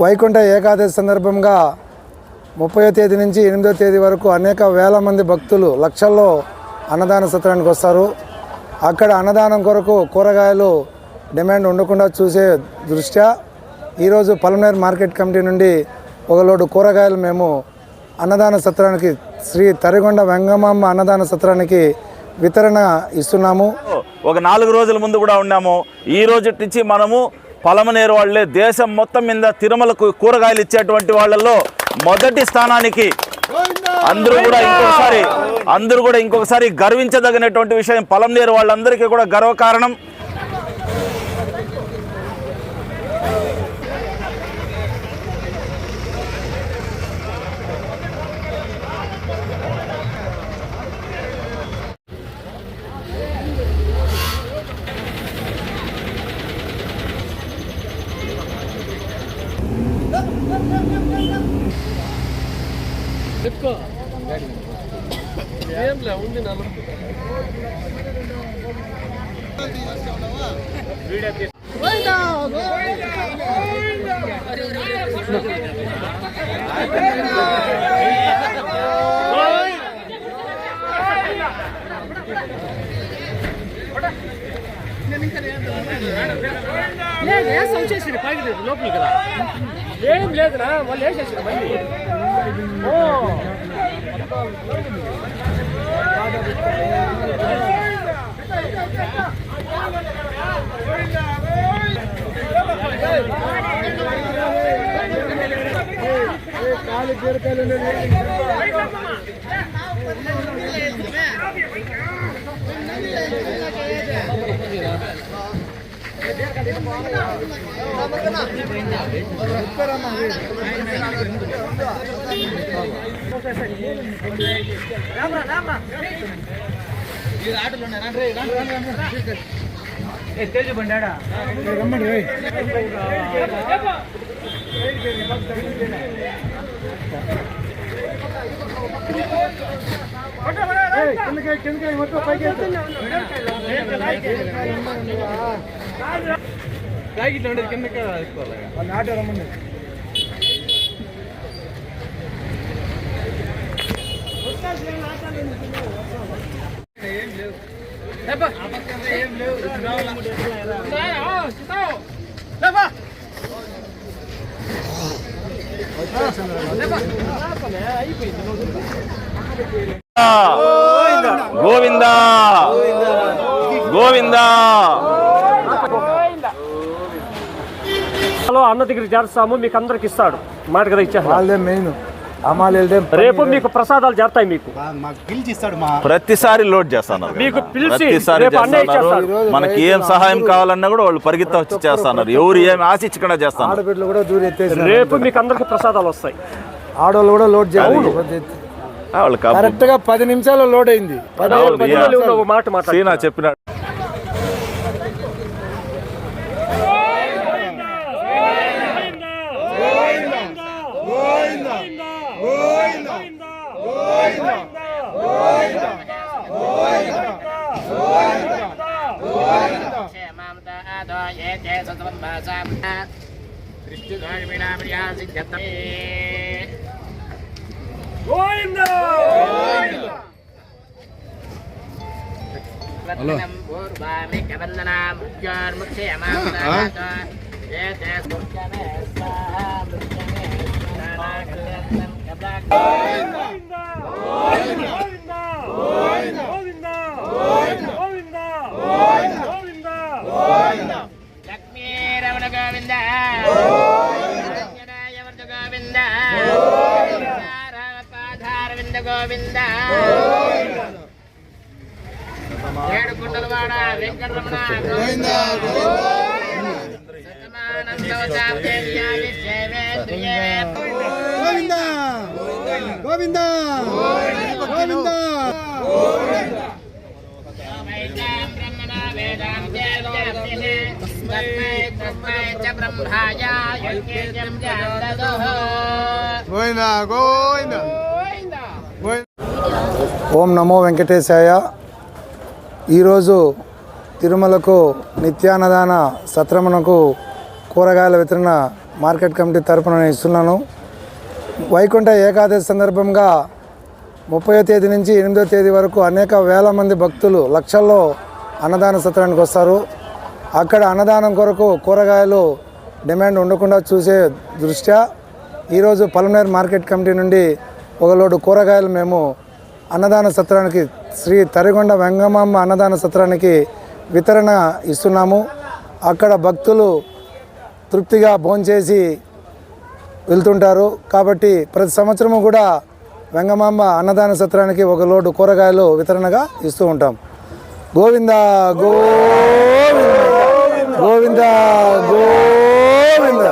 వైకుంఠ ఏకాదశి సందర్భంగా ముప్పయో తేదీ నుంచి ఎనిమిదో తేదీ వరకు అనేక వేల మంది భక్తులు లక్షల్లో అన్నదాన సత్రానికి వస్తారు. అక్కడ అన్నదానం కొరకు కూరగాయలు డిమాండ్ ఉండకుండా చూసే దృష్ట్యా ఈరోజు పలమనేర్ మార్కెట్ కమిటీ నుండి ఒక లోడు కూరగాయలు మేము అన్నదాన సత్రానికి శ్రీ తరిగొండ వెంగమాంబ అన్నదాన సత్రానికి వితరణ ఇస్తున్నాము. ఒక నాలుగు రోజుల ముందు కూడా ఉన్నాము. ఈ రోజు నుంచి మనము పలమనేరు వాళ్ళే దేశం మొత్తం మీద తిరుమలకు కూరగాయలు ఇచ్చేటువంటి వాళ్ళల్లో మొదటి స్థానానికి అందరూ కూడా ఇంకొకసారి అందరూ కూడా ఇంకొకసారి గర్వించదగినటువంటి విషయం పలమనేరు వాళ్ళందరికీ కూడా గర్వకారణం. లేదు వేసం వచ్చేసి పైకి లోపలికి కదా ఏం లేదురా వాళ్ళు వేసేసారు మళ్ళీ ఓ காலுக்கு இருக்கல తేజు బండాడా ప్యాకెట్లు ఉండేది కిందకి వేసుకోవాలి గోవిందా. గోవిందా. హలో అన్న దగ్గర చేస్తాము మీకు అందరికి ఇస్తాడు. మాట కదా మెయిన్. వెళ్తే రేపు మీకు ప్రసాదాలు చేస్తాయి మీకు. ప్రతిసారి లోడ్ చేస్తున్నారు మీకు ప్రతిసారి. మనకి ఏం సహాయం కావాలన్నా కూడా వాళ్ళు పరిగెత్త వచ్చి చేస్తున్నారు. ఎవరు ఏం ఆశించకుండా ఎత్తేసి రేపు మీకు అందరికి ప్రసాదాలు వస్తాయి. ఆడవాళ్ళు కూడా లోడ్ చేయాలి. కరెక్ట్గా పది నిమిషాల్లో లోడ్ అయింది. పది అవును, పది యా. మళ్ళీ ఉన్న ఒక మాట మాట్లాడు సీనా చెప్పినాడు లక్ష్మీరమణ గోవింద వర్ధ గోవింద రామపాధారవింద గోవింద ఏడు కుండలవాడ వెంకటరమణ గోవింద గోవింద గోవింద గోవింద గోవింద ఓం నమో వెంకటేశాయ. ఈరోజు తిరుమలకు నిత్యాన్నదాన సత్రమునకు కూరగాయల వితరణ మార్కెట్ కమిటీ తరపున నేను ఇస్తున్నాను. వైకుంఠ ఏకాదశి సందర్భంగా ముప్పై తేదీ నుంచి ఎనిమిదో తేదీ వరకు అనేక వేల మంది భక్తులు లక్షల్లో అన్నదాన సత్రానికి వస్తారు. అక్కడ అన్నదానం కొరకు కూరగాయలు డిమాండ్ ఉండకుండా చూసే దృష్ట్యా ఈరోజు పలమనేర్ మార్కెట్ కమిటీ నుండి ఒక లోడు కూరగాయలు మేము అన్నదాన సత్రానికి శ్రీ తరిగొండ వెంగమాంబ అన్నదాన సత్రానికి వితరణ ఇస్తున్నాము. అక్కడ భక్తులు తృప్తిగా భోంచేసి వెళ్తుంటారు. కాబట్టి ప్రతి సంవత్సరము కూడా వెంగమాంబ అన్నదాన సత్రానికి ఒక లోడు కూరగాయలు వితరణగా ఇస్తూ ఉంటాం. గోవింద గోవింద. గోవింద గోవింద.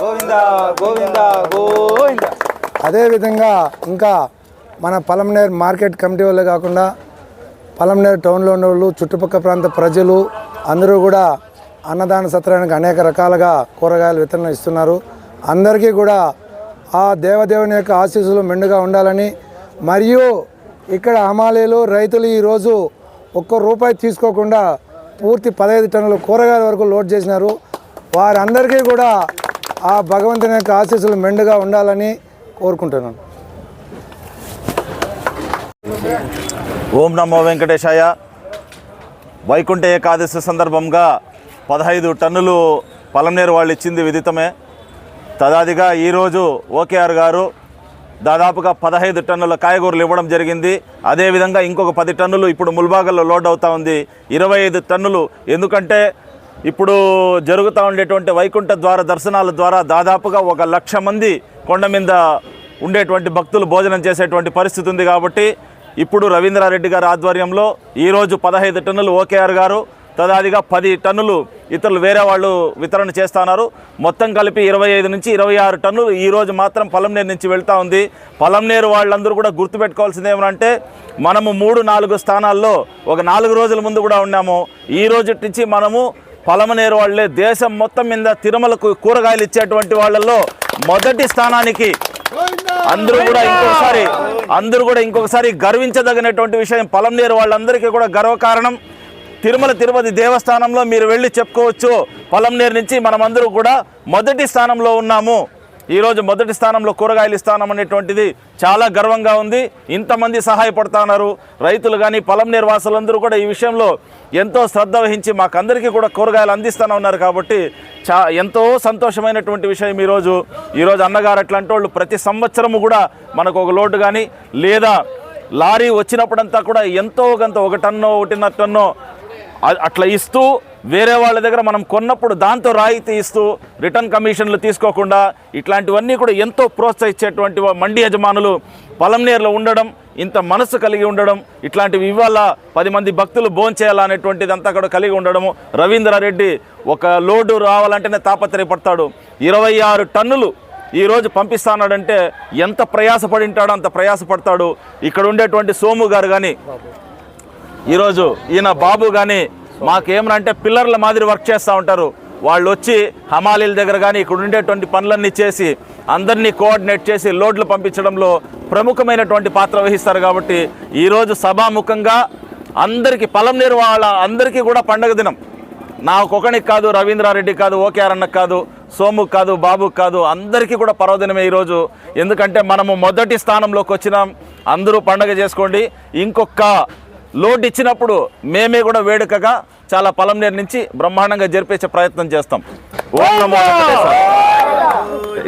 గోవింద గోవింద గోవింద. అదేవిధంగా ఇంకా మన పలంనేర్ మార్కెట్ కమిటీ వాళ్ళే కాకుండా పలంనేరు టౌన్లో ఉన్న వాళ్ళు చుట్టుపక్కల ప్రాంత ప్రజలు అందరూ కూడా అన్నదాన సత్రానికి అనేక రకాలుగా కూరగాయలు వితరణ ఇస్తున్నారు. అందరికీ కూడా ఆ దేవదేవుని యొక్క ఆశీస్సులు మెండుగా ఉండాలని మరియు ఇక్కడ హమాలీలు రైతులు ఈరోజు ఒక్క రూపాయి తీసుకోకుండా పూర్తి పదహైదు టన్నుల కూరగాయల వరకు లోడ్ చేసినారు. వారందరికీ కూడా ఆ భగవంతుని యొక్క ఆశీస్సులు మెండుగా ఉండాలని కోరుకుంటున్నాను. ఓం నమో వెంకటేశాయ. వైకుంఠ ఏకాదశి సందర్భంగా పదహైదు టన్నులు పలమనేరు వాళ్ళు ఇచ్చింది విదితమే. తదాదిగా ఈరోజు ఓకేఆర్ గారు దాదాపుగా పదహైదు టన్నుల కాయగూరలు ఇవ్వడం జరిగింది. అదేవిధంగా ఇంకొక పది టన్నులు ఇప్పుడు ముల్బాగల్లో లోడ్ అవుతా ఉంది. ఇరవై ఐదు టన్నులు. ఎందుకంటే ఇప్పుడు జరుగుతూ ఉండేటువంటి వైకుంఠ ద్వార దర్శనాల ద్వారా దాదాపుగా ఒక లక్ష మంది కొండ మీద ఉండేటువంటి భక్తులు భోజనం చేసేటువంటి పరిస్థితి ఉంది కాబట్టి ఇప్పుడు రవీంద్రారెడ్డి గారి ఆధ్వర్యంలో ఈరోజు పదహైదు టన్నులు ఓకేఆర్ గారు తదాదిగా పది టన్నులు ఇతరులు వేరే వాళ్ళు వితరణ చేస్తున్నారు. మొత్తం కలిపి ఇరవై ఐదు నుంచి ఇరవై ఆరు టన్నులు ఈరోజు మాత్రం పలంనేరు నుంచి వెళ్తా ఉంది. పలంనేరు వాళ్ళందరూ కూడా గుర్తుపెట్టుకోవాల్సింది ఏమంటే మనము మూడు నాలుగు స్థానాల్లో ఒక నాలుగు రోజుల ముందు కూడా ఉన్నాము. ఈ రోజు నుంచి మనము పలమనేరు వాళ్ళే దేశం మొత్తం మీద తిరుమలకు కూరగాయలు ఇచ్చేటువంటి వాళ్ళల్లో మొదటి స్థానానికి అందరూ కూడా ఇంకొకసారి అందరూ కూడా ఇంకొకసారి గర్వించదగినటువంటి విషయం పొలంనేరు వాళ్ళందరికీ కూడా గర్వకారణం. తిరుమల తిరుపతి దేవస్థానంలో మీరు వెళ్ళి చెప్పుకోవచ్చు. పొలంనేరు నుంచి మనమందరూ కూడా మొదటి స్థానంలో ఉన్నాము. ఈరోజు మొదటి స్థానంలో కూరగాయలు ఇస్తానం అనేటువంటిది చాలా గర్వంగా ఉంది. ఇంతమంది సహాయపడుతున్నారు. రైతులు కానీ పొలం నిర్వాసులందరూ కూడా ఈ విషయంలో ఎంతో శ్రద్ధ వహించి మాకందరికీ కూడా కూరగాయలు అందిస్తూనే ఉన్నారు కాబట్టి చా ఎంతో సంతోషమైనటువంటి విషయం ఈరోజు. ఈరోజు అన్నగారు అట్లాంటి వాళ్ళు ప్రతి సంవత్సరము కూడా మనకు ఒక లోటు కానీ లేదా లారీ వచ్చినప్పుడంతా కూడా ఎంతో కొంత ఒక టన్నో ఒకటిన్నర టన్నో అట్లా ఇస్తూ వేరే వాళ్ళ దగ్గర మనం కొన్నప్పుడు దాంతో రాయితీ ఇస్తూ రిటర్న్ కమిషన్లు తీసుకోకుండా ఇట్లాంటివన్నీ కూడా ఎంతో ప్రోత్సహించేటువంటి మండి యజమానులు పొలంనేరులో ఉండడం ఇంత మనసు కలిగి ఉండడం ఇట్లాంటివి ఇవాళ పది మంది భక్తులు భోంచేయాలనేటువంటిది అంతా కూడా కలిగి ఉండడము. రవీంద్రారెడ్డి ఒక లోడు రావాలంటేనే తాపత్రయపడతాడు. ఇరవై ఆరు టన్నులు ఈరోజు రోజు పంపిస్తానాడంటే ఎంత ప్రయాసపడి ఉంటాడో అంత ప్రయాసపడతాడు. ఇక్కడ ఉండేటువంటి సోము గారు కానీ ఈరోజు ఈయన బాబు కానీ మాకేమనంటే పిల్లర్ల మాదిరి వర్క్ చేస్తూ ఉంటారు. వాళ్ళు వచ్చి హమాలీల దగ్గర కానీ ఇక్కడ ఉండేటువంటి పనులన్నీ చేసి అందరినీ కోఆర్డినేట్ చేసి లోడ్లు పంపించడంలో ప్రముఖమైనటువంటి పాత్ర వహిస్తారు కాబట్టి ఈరోజు సభాముఖంగా అందరికీ పొలం నీరు వాళ్ళ అందరికీ కూడా పండగ దినం. నాకొకనికి కాదు రవీంద్రారెడ్డి కాదు ఓకేఆర్ అన్నకు కాదు సోము కాదు బాబుకు కాదు అందరికీ కూడా పర్వదినమే ఈరోజు. ఎందుకంటే మనము మొదటి స్థానంలోకి వచ్చినాం. అందరూ పండగ చేసుకోండి. ఇంకొక లోడ్ ఇచ్చినప్పుడు మేమే కూడా వేడుకగా చాలా పొలం నుంచి బ్రహ్మాండంగా జరిపించే ప్రయత్నం చేస్తాం. ఓం నమో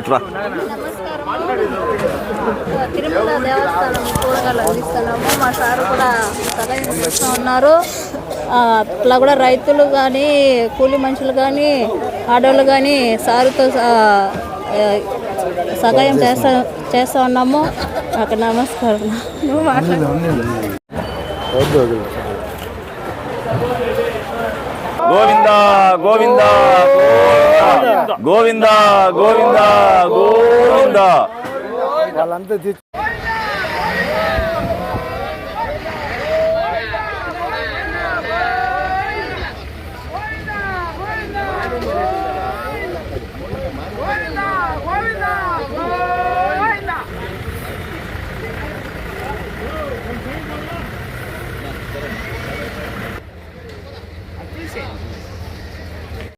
ఇట్లా. తిరుమల దేవస్థానం కూరగాయలు అందిస్తున్నాము. మా సారు కూడా సహాయం చేస్తూ ఉన్నారు అట్లా కూడా రైతులు కానీ కూలి మనుషులు కానీ ఆడవాళ్ళు కానీ సారుతో సహాయం చేస్తా చేస్తూ ఉన్నాము. అక్కడ నమస్కారం. నువ్వు మాట్లాడు. గోవింద గోవింద గోవింద గోవింద గోవింద గోవింద. వాళ్ళంతా